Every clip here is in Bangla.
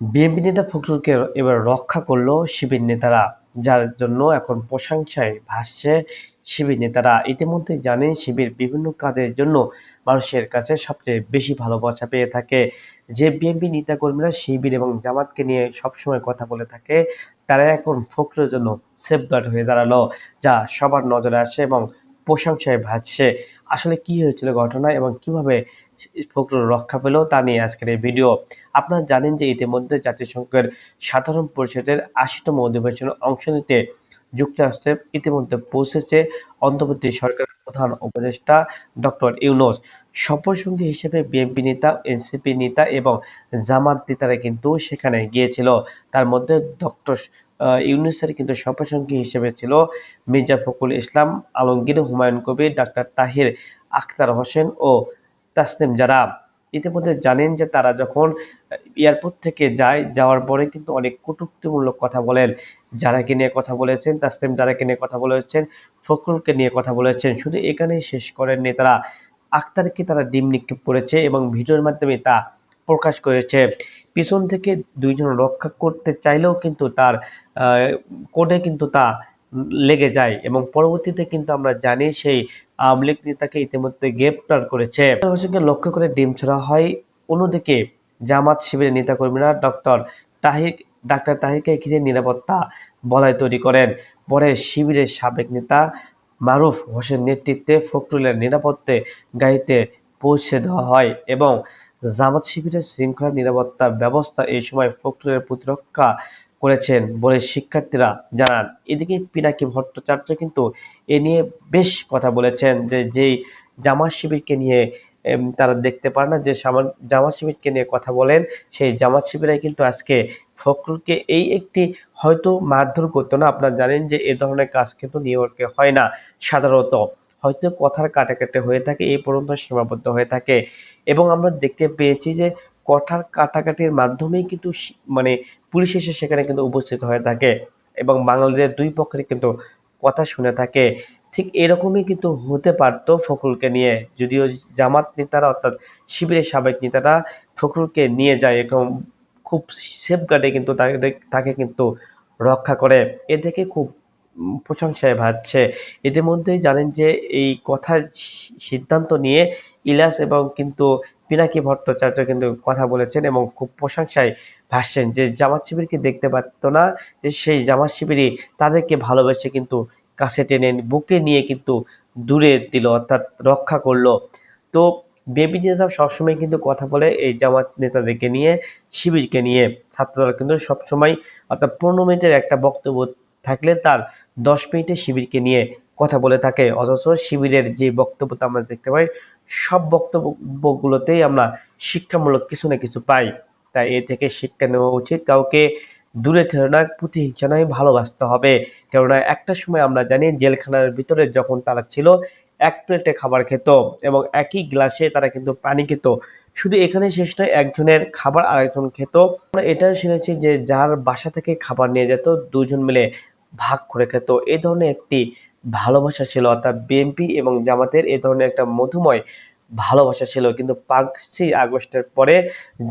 বিএনপি নেতা ফখরুলকে এবার রক্ষা করল শিবির নেতারা, যার জন্য এখন প্রশংসায় ভাসছে শিবির নেতারা। ইতিমধ্যে জানেন, শিবির বিভিন্ন কাজের জন্য মানুষের কাছে সবচেয়ে বেশি ভালোবাসা পেয়ে থাকে। যে বিএনপি নেতাকর্মীরা শিবির এবং জামাতকে নিয়ে সবসময় কথা বলে থাকে, তারা এখন ফখরুলের জন্য সেফগার্ড হয়ে দাঁড়াল, যা সবার নজরে আসে এবং প্রশংসায় ভাসছে। আসলে কি হয়েছিল ঘটনা এবং কীভাবে ফখরুল রক্ষা পেল, তা নিয়ে আজকের এই ভিডিও। আপনারা জানেন যে ইতিমধ্যে জাতিসংঘের সাধারণ পরিষদের আশিতম অধিবেশনে অংশ নিতে যুক্তরাষ্ট্রে ইতিমধ্যে পৌঁছেছে অন্তর্বর্তী সরকারের প্রধান উপদেষ্টা ডক্টর ইউনুস। সফরসঙ্গী হিসেবে বিএনপি নেতা, এনসিপি নেতা এবং জামাত নেতারা কিন্তু সেখানে গিয়েছিল। তার মধ্যে ডক্টর ইউনুসের কিন্তু সফরসঙ্গী হিসেবে ছিল মির্জা ফখরুল ইসলাম, আলমগীর হুমায়ুন কবির, ডাক্তার তাহির আখতার হোসেন ও তাসনিম, যারা ইতিমধ্যে জানেন যে তারা যখন এয়ারপোর্ট থেকে যায়, যাওয়ার পরে কিন্তু অনেক কটূক্তিমূলক কথা বলেন। যারাকে নিয়ে কথা বলেছেন তাসলিম যারাকে নিয়ে কথা বলেছেন, ফখরুলকে নিয়ে কথা বলেছেন, শুধু এখানেই শেষ করেননি তারা। আক্তারকে তারা ডিম নিক্ষেপ করেছে এবং ভিডিওর মাধ্যমে তা প্রকাশ করেছে। পিছন থেকে দুইজন রক্ষা করতে চাইলেও কিন্তু তার কোডে কিন্তু তা লেগে যায় এবং পরবর্তীতে কিন্তু আমরা জানি সেই আওয়ামী লীগ নেতাকে ইতিমধ্যে গ্রেপ্তার করেছে। হোসেনকে লক্ষ্য করে ডিম ছোড়া হয়। অন্যদিকে জামাত শিবিরের নেতাকর্মীরা ডক্টর তাহিক, ডাক্তার তাহিরকে ঘিরে নিরাপত্তা বলয় তৈরি করেন। পরে শিবিরের সাবেক নেতা মারুফ হোসেন নেতৃত্বে ফখরুলের নিরাপত্তে গাড়িতে পৌঁছে দেওয়া হয় এবং জামাত শিবিরের শৃঙ্খলা নিরাপত্তা ব্যবস্থা এই সময় ফখরুলের প্রতিরক্ষা করেছেন বলে শিক্ষার্থীরা জানান। এদিকে পিনাকি ভট্টাচার্য কিন্তু এ নিয়ে বেশ কথা বলেছেন যে, যেই জামা শিবিরকে নিয়ে তারা দেখতে পারে না, যে জামাত শিবিরকে নিয়ে কথা বলেন, সেই জামাত শিবিরাই কিন্তু আজকে ফখরুলকে এই একটি হয়তো মারধর করতো না। আপনারা জানেন যে, এ ধরনের কাজ কিন্তু নিউ ইয়র্কে হয় না সাধারণত। হয়তো কথার কাটাকাটি হয়ে থাকে এই পর্যন্ত সীমাবদ্ধ হয়ে থাকে। এবং আমরা দেখতে পেয়েছি যে কথার কাটাকাটির মাধ্যমেই কিন্তু মানে পুলিশ এসে সেখানে কিন্তু উপস্থিত হয়ে থাকে এবং বাঙালিদের দুই পক্ষের কিন্তু কথা শুনে থাকে। ঠিক এরকমই কিন্তু হতে পারতো ফখরুলকে নিয়ে। যদিও জামাত নেতারা অর্থাৎ শিবিরের সাবেক নেতারা ফখরুলকে নিয়ে যায় এরকম খুব সেফগার্ডে কিন্তু তাকে তাকে কিন্তু রক্ষা করে। এ থেকে খুব প্রশংসায় ভাবছে ইতিমধ্যেই জানেন যে এই কথার সিদ্ধান্ত নিয়ে ইলাস এবং কিন্তু পিনাকি ভট্টাচার্য কিন্তু কথা বলেছেন এবং খুব প্রশংসায় ভাসছেন যে জামাত শিবিরকে দেখতে পারত না, যে সেই জামাত শিবিরই তাদেরকে ভালোবেসে কিন্তু কাছে টেনে বুকে নিয়ে কিন্তু দূরে দিল, অর্থাৎ রক্ষা করল। তো বেবি নেতা সবসময় কিন্তু কথা বলে এই জামাত নেতাদেরকে নিয়ে, শিবিরকে নিয়ে। ছাত্ররা কিন্তু সবসময়, অর্থাৎ পনেরো মিনিটের একটা বক্তব্য থাকলে তার দশ মিনিটে শিবিরকে নিয়ে কথা বলে থাকে। অথচ শিবিরের যে বক্তব্যটা আমরা দেখতে পাই সব বক্তব্যগুলোতেই আমরা শিক্ষামূলক কিছু না কিছু পাই। তাই এ থেকে শিক্ষা নেওয়া উচিত। কাউকে দূরে ঠেলে না প্রতিহিংসা নয় ভালোবাসতে হবে। কেননা একটা সময় আমরা জানি জেলখানার ভিতরে যখন তারা ছিল, এক প্লেটে খাবার খেত এবং একই গ্লাসে তারা কিন্তু পানি খেত। শুধু এখানে শেষ নয়, একজনের খাবার আরেকজন খেত। আমরা এটাও শুনেছি যে যার বাসা থেকে খাবার নিয়ে যেত, দুজন মিলে ভাগ করে খেত। এ ধরনের একটি ভালোবাসা ছিল, অর্থাৎ বিএনপি এবং জামাতের এ ধরনের একটা মধুময় ভালোবাসা ছিল। কিন্তু পাঁচই আগস্টের পরে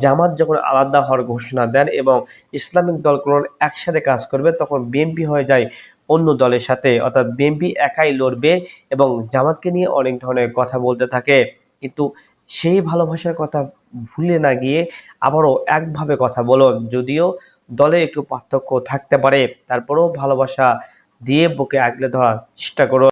জামাত যখন আলাদা হওয়ার ঘোষণা দেন এবং ইসলামিক দলগুলো একসাথে কাজ করবে, তখন বিএনপি হয়ে যায় অন্য দলের সাথে। অর্থাৎ বিএনপি একাই লড়বে এবং জামাতকে নিয়ে অনেক ধরনের কথা বলতে থাকে। কিন্তু সেই ভালোবাসার কথা ভুলে না গিয়ে আবারও একভাবে কথা বলো, যদিও দলে একটু পার্থক্য থাকতে পারে। তারপরেও ভালোবাসা দিয়ে বুকে আগলে ধরার চেষ্টা করো।